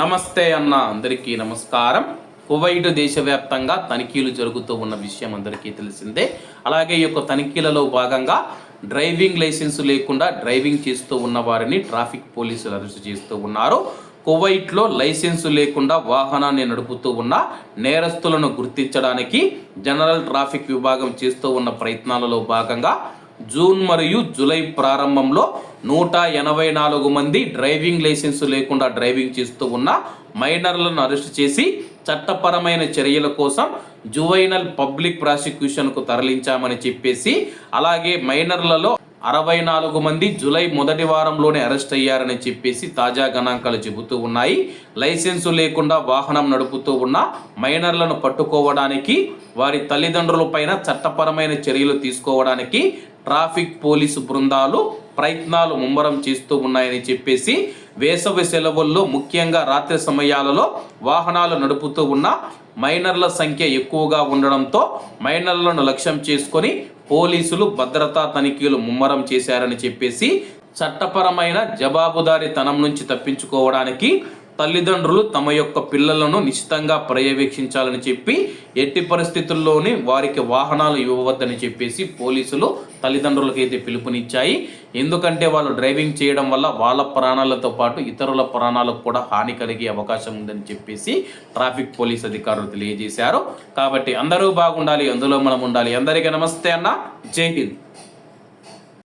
నమస్తే అన్న అందరికీ నమస్కారం. కువైట్ దేశవ్యాప్తంగా తనిఖీలు జరుగుతూ ఉన్న విషయం అందరికీ తెలిసిందే. అలాగే ఈ యొక్క తనిఖీలలో భాగంగా డ్రైవింగ్ లైసెన్స్ లేకుండా డ్రైవింగ్ చేస్తూ ఉన్న వారిని ట్రాఫిక్ పోలీసులు అరెస్ట్ చేస్తూ ఉన్నారు. కువైట్లో లైసెన్సు లేకుండా వాహనాన్ని నడుపుతూ ఉన్న నేరస్తులను గుర్తించడానికి జనరల్ ట్రాఫిక్ విభాగం చేస్తూ ఉన్న ప్రయత్నాలలో భాగంగా జూన్ మరియు జూలై ప్రారంభంలో నూట ఎనభై నాలుగు మంది డ్రైవింగ్ లైసెన్స్ లేకుండా డ్రైవింగ్ చేస్తూ ఉన్న మైనర్లను అరెస్ట్ చేసి చట్టపరమైన చర్యల కోసం జువైనల్ పబ్లిక్ ప్రాసిక్యూషన్కు తరలించామని చెప్పేసి అలాగే మైనర్లలో అరవై నాలుగు మంది జూలై మొదటి వారంలోనే అరెస్ట్ అయ్యారని చెప్పేసి తాజా గణాంకాలు చెబుతూ ఉన్నాయి. లైసెన్సు లేకుండా వాహనం నడుపుతూ ఉన్న మైనర్లను పట్టుకోవడానికి వారి తల్లిదండ్రుల పైన చట్టపరమైన చర్యలు తీసుకోవడానికి ట్రాఫిక్ పోలీసు బృందాలు ప్రయత్నాలు ముమ్మరం చేస్తూ ఉన్నాయని చెప్పేసి వేసవి సెలవుల్లో ముఖ్యంగా రాత్రి సమయాలలో వాహనాలు నడుపుతూ ఉన్న మైనర్ల సంఖ్య ఎక్కువగా ఉండడంతో మైనర్లను లక్ష్యం చేసుకొని పోలీసులు భద్రతా తనిఖీలు ముమ్మరం చేశారని చెప్పేసి చట్టపరమైన జవాబుదారీతనం నుంచి తప్పించుకోవడానికి తల్లిదండ్రులు తమ యొక్క పిల్లలను నిశ్చితంగా పర్యవేక్షించాలని చెప్పి ఎట్టి పరిస్థితుల్లోని వారికి వాహనాలు ఇవ్వవద్దని చెప్పేసి పోలీసులు తల్లిదండ్రులకైతే పిలుపునిచ్చాయి. ఎందుకంటే వాళ్ళు డ్రైవింగ్ చేయడం వల్ల వాళ్ళ ప్రాణాలతో పాటు ఇతరుల ప్రాణాలకు కూడా హాని కలిగే అవకాశం ఉందని చెప్పేసి ట్రాఫిక్ పోలీస్ అధికారులు తెలియజేశారు. కాబట్టి అందరూ బాగుండాలి అందులో మనం ఉండాలి. అందరికీ నమస్తే అన్న. జై హింద్.